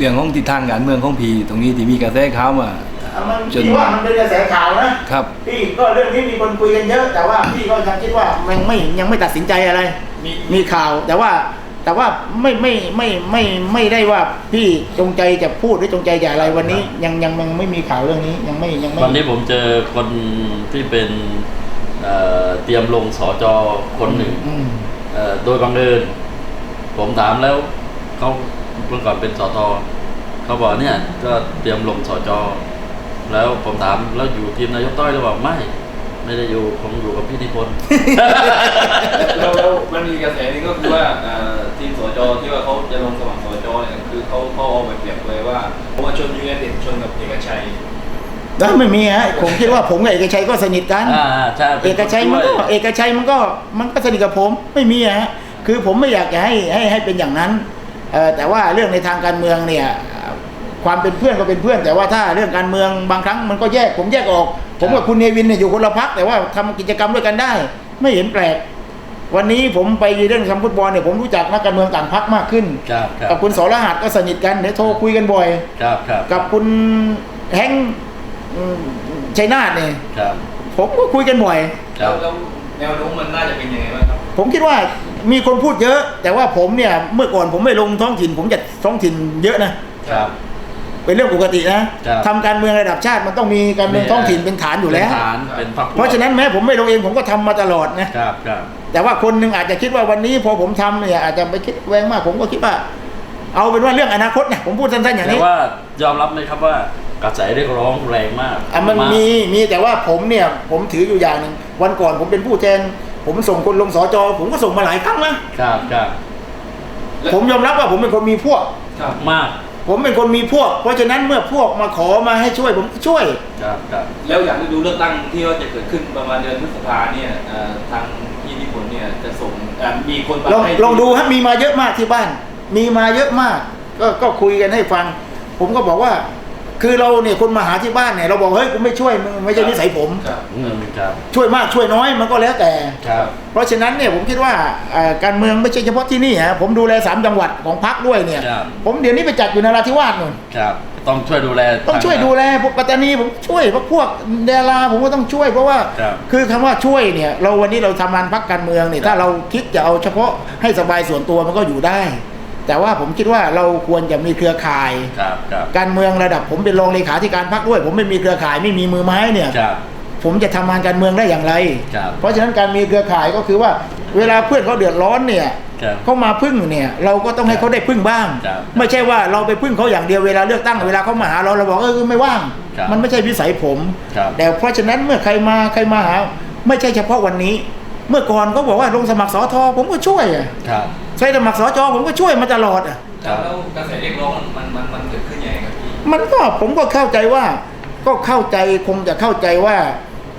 เรื่องของทิศทางการเมืองของพีตรงนี้ที่มีกระแสข่าวมา มันจน พี่ว่ามันเป็นกระแสข่าวนะครับ พี่ก็เรื่องนี้มีคนคุยกันเยอะ แต่ว่าพี่ก็ยังคิดว่ามันไม่ยังไม่ตัดสินใจอะไร มีมีข่าว แต่ว่าแต่ว่าไม่ไม่ไม่ไม่ไม่ได้ว่าพี่จงใจจะพูดหรือจงใจจะอะไรวันนี้ ยังยังยังไม่มีข่าวเรื่องนี้ยังไม่ยังไม่วันนี้ผมเจอคนที่เป็นเอ่อเตรียมลงสอจอคนหนึ่งอืม เอ่อโดยบังเอิญผมถามแล้วเขา เมื่อก่อนเป็นสอทอเขาบอกเนี่ย ก็เตรียมลงสอจอแล้วผมถามแล้วอยู่ทีมนายกต้อยหรือเปล่าไม่ ไม่ได้อยู่ผมอยู่กับพี่นิพนธ์ แล้วแล้วมันมีกระแสหนึงก็คือว่าเอ่อทีมสจที่ว่าเขาจะลงสมัครสจเนี่ยคือเขาเขาเอาไปเปรียบเลยว่าผมชนยูไนเต็ดชนกับเอกชัยแล้วไม่มีฮะผมคิดว่าผมกับเอกชัยก็สนิทกัน อ่าใช่ป็เอนกชัยมันก็ผู้ช่วเอกชัยมันก็มันก็สนิทกับผมไม่มีอะฮะคือผมไม่อยากจะให้ให้ให้เป็นอย่างนั้นเอ่อ แต่ว่าเรื่องในทางการเมืองเนี่ยความเป็นเพื่อนก็เป็นเพื่อน แต่ว่าถ้าเรื่องการเมืองบางครั้งมันก็แยกผมแยกออก ผมกับคุณเนวินเนี่ยอยู่คนละพักแต่ว่าทำกิจกรรมด้วยกันได้ ไม่เห็นแปลก วันนี้ผมไปเรื่องทำฟุตบอลเนี่ยผมรู้จักนักการเมืองต่างพักมากขึ้นครับครับกับคุณสรหัสก็สนิทกันเดี๋ยวโทรคุยกันบ่อยครับครับกับคุณแฮงค์อืมชัยนาทเนี่ยครับผมก็คุยกันบ่อยครัแล้วบแล้วแนวโน้มมันน่าจะเป็นยังไงบ้างครับผมคิดว่า มีคนพูดเยอะ แต่ว่าผมเนี่ยเมื่อก่อนผมไม่ลงท้องถิ่น ผมจะท้องถิ่นเยอะนะครับ เป็นเรื่องปกตินะครับ ทำการเมืองระดับชาติมันต้องมีการเมืองท้องถิ่นเป็นฐานอยู่แล้ว เป็นฐานเป็นพรรคพวกเพราะฉะนั้นแม้ผมไม่ลงเองผมก็ทำมาตลอดนะ ครับครับแต่ว่าคนหนึ่งอาจจะคิดว่าวันนี้พอผมทำเนี่ยอาจจะไปคิดแวงมาก ผมก็คิดว่า เอาเป็นว่าเรื่องอนาคตเนี่ยผมพูดสั้นๆอย่างแต่นี้ว่ายอมรับไหมครับว่ากระแสเรียกร้องแรงมากอะมันาก มีมีแต่ว่าผมเนี่ยผมถืออยู่อย่างหนึ่งวันก่อนผมเป็นผู้แทน ผมส่งคนลงสอจอผมก็ส่งมาหลายครั้งนะครับครับผมยอมรับว่าผมเป็นคนมีพวก ครับมากผมเป็นคนมีพวก เพราะฉะนั้นเมื่อพวกมาขอมาให้ช่วยผมก็ช่วย ครับครับแล้วอยากจะดูเลือกตั้งที่ว่าจะเกิดขึ้นประมาณเดือนพฤษภาเนี่ยเอ่อทางพี่นิพนธ์เนี่ยจะส่งเอ่อมีคนมาลองให้ลองดูฮะมีมาเยอะมากที่บ้าน มีมาเยอะมาก ก็ก็คุยกันให้ฟัง ผมก็บอกว่า คือเราเนี่ยคนมาหาที่บ้านเนี่ยเราบอกเฮ้ยกูไม่ช่วยมึงไม่ใช่นิสัยผม ครับอืมครับช่วยมากช่วยน้อยมันก็แล้วแต่ ครับ เพราะฉะนั้นเนี่ยผมคิดว่าเอ่อการเมืองไม่ใช่เฉพาะที่นี่ฮะผมดูแลสามจังหวัดของพักด้วยเนี่ย ครับ ผมเดี๋ยวนี้ไปจัดอยู่นราธิวาสนู่นครับต้องช่วยดูแล ต้องช่วยดูแลพวกปัตตานีผมช่วยพวกพวกดาราผมก็ต้องช่วยเพราะว่าครับคือคำว่าช่วยเนี่ยเราวันนี้เราทำงานพักการเมืองเนี่ยถ้าเราคิดจะเอาเฉพาะให้สบายส่วนตัวมันก็อยู่ได้ แต่ว่าผมคิดว่าเราควรจะมีเครือข่าย ครับครับการเมืองระดับผมเป็นรองเลขาธิการพักด้วย ผมไม่มีเครือข่ายไม่มีมือไม้เนี่ย ครับ ผมจะทำงานการเมืองได้อย่างไร ครับ เพราะฉะนั้นการมีเครือข่ายก็คือว่าเวลาเพื่อนเขาเดือดร้อนเนี่ยครับ เขามาพึ่งเนี่ยเราก็ต้องให้เขาได้พึ่งบ้าง ครับไม่ใช่ว่าเราไปพึ่งเขาอย่างเดียวเวลาเลือกตั้งเวลาเขามาหาเราเราบอกเออไม่ว่าง ครับมันไม่ใช่วิสัยผม ครับแต่เพราะฉะนั้นเมื่อใครมาใครมาหา ไม่ใช่เฉพาะวันนี้ เมื่อก่อนก็บอกว่าลงสมัครสอทอผมก็ช่วยอะครับใช้สมัครสอจอผมก็ช่วยมาตลอดอะครับแล้วกระแสเรียกร้องมันมันมันเกิดขึ้นยังไงครับพี่มันก็ผมก็เข้าใจว่า ก็เข้าใจคงจะเข้าใจว่า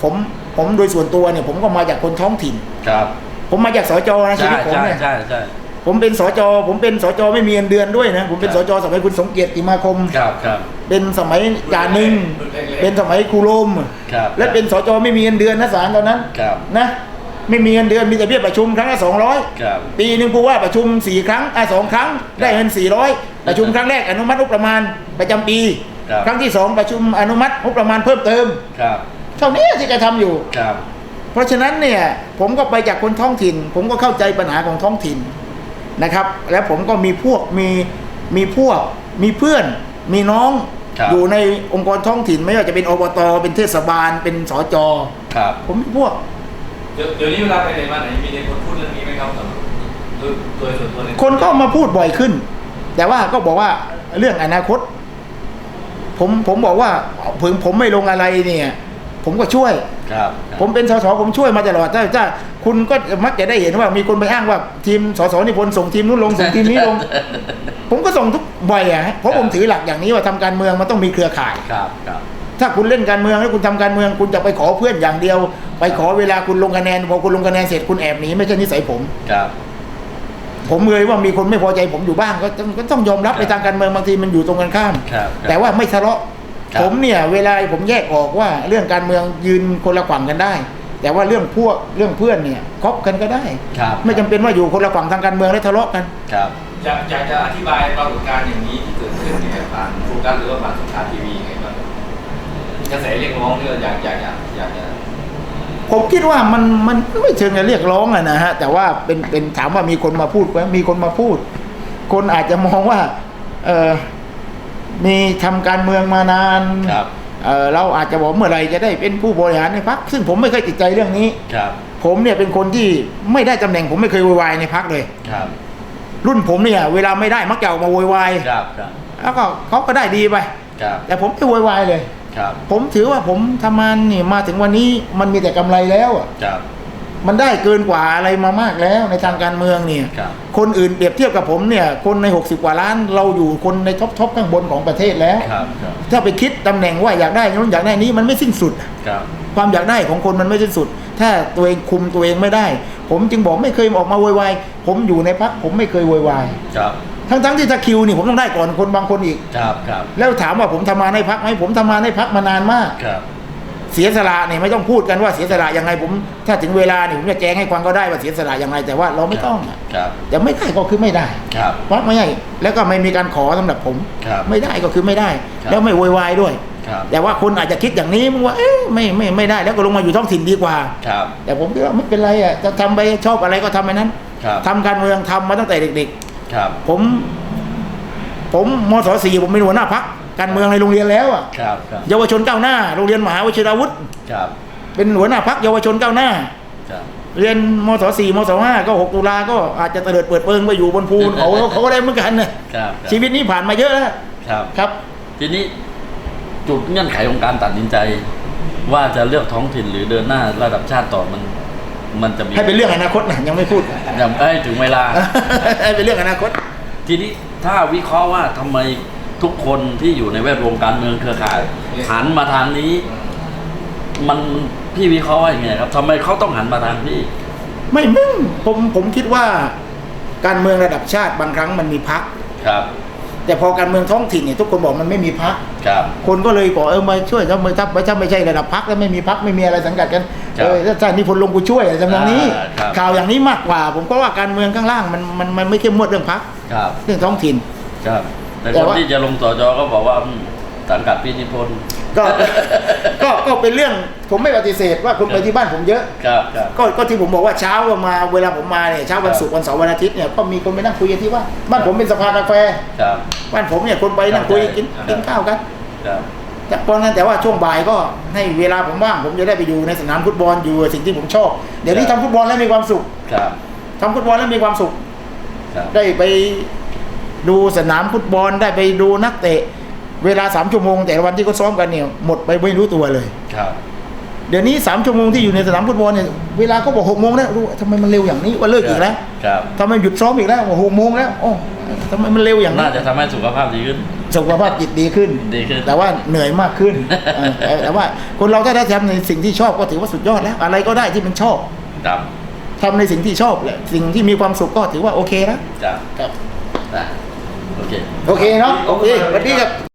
ผมผมโดยส่วนตัวเนี่ย ผมก็มาจากคนท้องถิ่น ครับ ผมมาจากสจนะชีใช่วิตผมใช่เนี่ยใช่ใช่ผมเป็นสจผมเป็นสจไม่มีเงินเดือนด้วยนะผมเป็นคสรับจสมัยคุณสมเกียรติมาคมครับครับเป็นสมัยจ่าหนึ่งรุ่แรกๆเป็นสมัยครูโรมครับและเป็นสจไม่มีเงินเดือนนะสารตอนนั้นครับนะ ไม่มีเงินเดือนมีแต่เบี้ยประชุมครั้งละสองร้อยครับ ปีหนึ่งผู้ว่าประชุมสี่ครั้งอะสองครั้งได้เงินสี่ร้อยประชุมครั้งแรกอนุมัติงบประมาณประจำปี ครับ ครั้งที่สองประชุมอนุมัติงบประมาณเพิ่มเติมครับเท่านี้ที่แกทำอยู่ ครับเพราะฉะนั้นเนี่ยผมก็ไปจากคนท้องถิ่น ผมก็เข้าใจปัญหาของท้องถิ่นนะครับ แล้วผมก็มีพวกมีมีพวกมีเพื่อน มีน้องครับ อยู่ในองค์กรท้องถิ่นไม่ว่าจะเป็นอบตเป็นเทศบาลเป็นสจ ครับ ผมมีพวกเดี๋ยวเดี๋ยวนี้เวลาไปไหนมาไหนมีคนพูดเรื่องนี้ไหมครับสำหรับโดยโดยส่วนตัวเลยคนก็มาพูดบ่อยขึ้น แต่ว่าก็บอกว่าเรื่องอนาคต ผมผมบอกว่าผมผมไม่ลงอะไรเนี่ย ผมก็ช่วย ครับผมเป็นสสผมช่วยมาตลอดถ้าถ้าคุณก็มักจะได้เห็นว่ามีคนไปอ้างว่าทีมสสนิพนธ์ส่งทีมนู้นลงส่งทีมนี้ลง ผมก็ส่งทุกบ่อยอะฮะเพราะผมถือหลักอย่างนี้ว่าทำการเมืองมันต้องมีเครือข่าย ครับครับ ถ้าคุณเล่นการเมืองแล้วคุณทำการเมือง คุณจะไปขอเพื่อนอย่างเดียว ไปขอเวลาคุณลงคะแนนพอคุณลงคะแนนเสร็จคุณแอบหนีไม่ใช่นิสัยผมครับผมเลยว่ามีคนไม่พอใจผมอยู่บ้างก็ต้องก็ต้องยอมรับครับในทางการเมืองบางทีมันอยู่ตรงกันข้ามครับแต่ว่าไม่ทะเลาะครับผมเนี่ย เวลาผมแยกออกว่าเรื่องการเมืองยืนคนละฝั่งกันได้ แต่ว่าเรื่องพวกเรื่องเพื่อนเนี่ยคบกันก็ได้ครับไม่จำเป็นว่าอยู่คนละฝั่งทางการเมืองแล้วทะเลาะกันครับอยากอยากจะอธิบายปรากฏการณ์อย่างนี้ที่เกิดขึ้นเนี่ยผ่านโฟกัสหรือว่าผ่านสงครามทีวีไงบ้าง กระแสเรียกร้องเนี่ยอยากอยากอยากอยากจะผมคิดว่ามันมันไม่เชิงจะเรียกร้องอะนะฮะ แต่ว่าเป็นเป็นถามว่ามีคนมาพูดไหมมีคนมาพูด คนอาจจะมองว่า เออมีทำการเมืองมานานครับเออเราอาจจะบอกเมื่อไหรจะได้เป็นผู้บริหารในพักซึ่งผมไม่เคยติดใจเรื่องนี้ครับ ผมเนี่ยเป็นคนที่ไม่ได้ตำแหน่ง ผมไม่เคยโวยวายในพักเลยครับ รุ่นผมเนี่ย เวลาไม่ได้มักจะออกมาโวยวายครับครับแล้วก็เขาก็ได้ดีไปครับแต่ผมไม่โวยวายเลย ครับผมถือว่าผมทำงานนี่มาถึงวันนี้มันมีแต่กำไรแล้วอะครับมันได้เกินกว่าอะไรมามากแล้วในทางการเมืองเนี่ยครับคนอื่นเปรียบเทียบกับผมเนี่ย คนใน 60 กว่าล้านเราอยู่คนในท็อปทอปข้างบนของประเทศแล้วครับครับถ้าไปคิดตำแหน่งว่าอยากได้นู้นอยากได้นี้มันไม่สิ้นสุดครับความอยากได้ของคนมันไม่สิ้นสุด ถ้าตัวเองคุมตัวเองไม่ได้ ผมจึงบอกไม่เคยออกมาโวยวายผมอยู่ในพักผมไม่เคยโวยวายครับ ทั้งทั้งๆที่ถ้าคิวนี่ผมต้องได้ก่อนคนบางคนอีก ครับครับแล้วถามว่าผมทำงานให้พักไหมผมทำงานให้พักมานานมากครับเสียสละเนี่ยไม่ต้องพูดกันว่าเสียสละยังไงผม ถ้าถึงเวลาเนี่ยผมจะแจ้งให้ฟังก็ได้ว่าเสียสละยังไงแต่ว่าเราไม่ต้องอะครับแต่ไม่ได้ก็คือไม่ได้ครับวัดไม่ให้แล้วก็ไม่มีการขอสำหรับผมครับไม่ได้ก็คือไม่ได้ครับแล้วไม่โวยวายด้วยครับแต่ว่าคนอาจจะคิดอย่างนี้มึงว่าเอ๊ะไม่ไม่ไม่ได้แล้วก็ลงมาอยู่ท้องถิ่นดีกว่าครับแต่ผมคิดว่าไม่เป็นไรอะจะทำไปชอบอะไรก็ทำไปนั้นครับทำการเมืองทำมาตั้งแต่เด็ก ครับๆผม ผมมศสี่ผมเป็นหัวหน้าพักการเมืองในโรงเรียนแล้วอะครับครับเยาวชนก้าวหน้าโรงเรียนมหาวชิราวุธครับ เป็นหัวหน้าพักเยาวชนก้าวหน้าครับเรียนมศสี่มศห้าก็หกตุลาก็อาจจะเตลิดเปิดเปิงไปอยู่บนภูเขาเขาก็ได้เหมือนกันนะครับชีวิตนี้ผ่านมาเยอะแล้วครับครับ ทีนี้จุดเงื่อนไขของการตัดสินใจ ว่าจะเลือกท้องถิ่นหรือเดินหน้าระดับชาติต่อมัน มันจะมีให้เป็นเรื่องอนาคตนะยังไม่พูดยังให้ถึงเวลา ให้เป็นเรื่องอนาคต ทีนี้ถ้าวิเคราะห์ว่าทำไมทุกคนที่อยู่ในแวดวงการเมืองเครือข่ายหันมาทางนี้ มันพี่วิเคราะห์ว่าอย่างไงครับทำไมเขาต้องหันมาทางพี่ ไม่มึงผมผมคิดว่า การเมืองระดับชาติบางครั้งมันมีพักครับ แต่พอการเมืองท้องถิ่นเนี่ยทุกคนบอกมันไม่มีพักครับ คนก็เลยบอกเออมาช่วยถ้าไม่ถ้าถ้าไม่ใช่ระดับพักแล้วไม่มีพักไม่มีอะไรสังกัดกันครับเออถ้าท่านนิพนธ์ลงกูช่วยอะไรจำนองนี้ อ่าครับ ข่าวอย่างนี้มากกว่า ผมก็ว่าการเมืองข้างล่างมันมันมันไม่เข้มงวดเรื่องพักครับ เรื่องท้องถิ่น ครับ แต่แต่คนว่า ที่จะลงต่อจอก็บอกว่าอืม สังกัดพี่นิพนธ์ก็ก็ก็เป็นเรื่องผมไม่ปฏิเสธว่าคุณไปที่บ้านผมเยอะ ครับครับ ก็ก็ที่ผมบอกว่าเช้ามา เวลาผมมาเนี่ยเช้าวันศุกร์วันเสาร์วันอาทิตย์เนี่ยก็มีคนไปนั่งคุยกันที่บ้านบ้านผมเป็นสภากาแฟ ครับ บ้านผมเนี่ยคนไปนั่งคุยกินครับ กินข้าวกันครับ แต่ตอนนั้นแต่ว่าช่วงบ่ายก็ให้เวลาผมว่างผมจะได้ไปอยู่ในสนามฟุตบอลอยู่กับสิ่งที่ผมชอบเดี๋ยวนี้ทำฟุตบอลแล้วมีความสุขครับทำฟุตบอลแล้วมีความสุข ครับ ได้ไปดูสนามฟุตบอลได้ไปดูนักเตะ เวลาสามชั่วโมง แต่ละวันที่เขาซ้อมกันเนี่ยหมดไปไม่รู้ตัวเลย ครับ เดี๋ยวนี้สามชั่วโมงที่อยู่ในสนามฟุตบอลเนี่ยเวลาเขาบอกหกโมงแล้วรู้ทำไมมันเร็วอย่างนี้ว่าเลิกอีกแล้วครับ ทำไมหยุดซ้อมอีกแล้วหกโมงแล้วโอ้ทำไมมันเร็วอย่างนี้น่าจะทำให้สุขภาพดีขึ้น สุขภาพจิตดีขึ้น ดีขึ้น แต่ว่าเหนื่อยมากขึ้นเออแต่แต่ว่าคนเราถ้าได้ทำในสิ่งที่ชอบก็ถือว่าสุดยอดแล้ว อะไรก็ได้ที่มันชอบครับทำในสิ่งที่ชอบแหละสิ่งที่มีความสุขก็ถือว่าโอเคแล้วครับครับอะโอเค โอเคเนาะโอเคสวัสดีครับ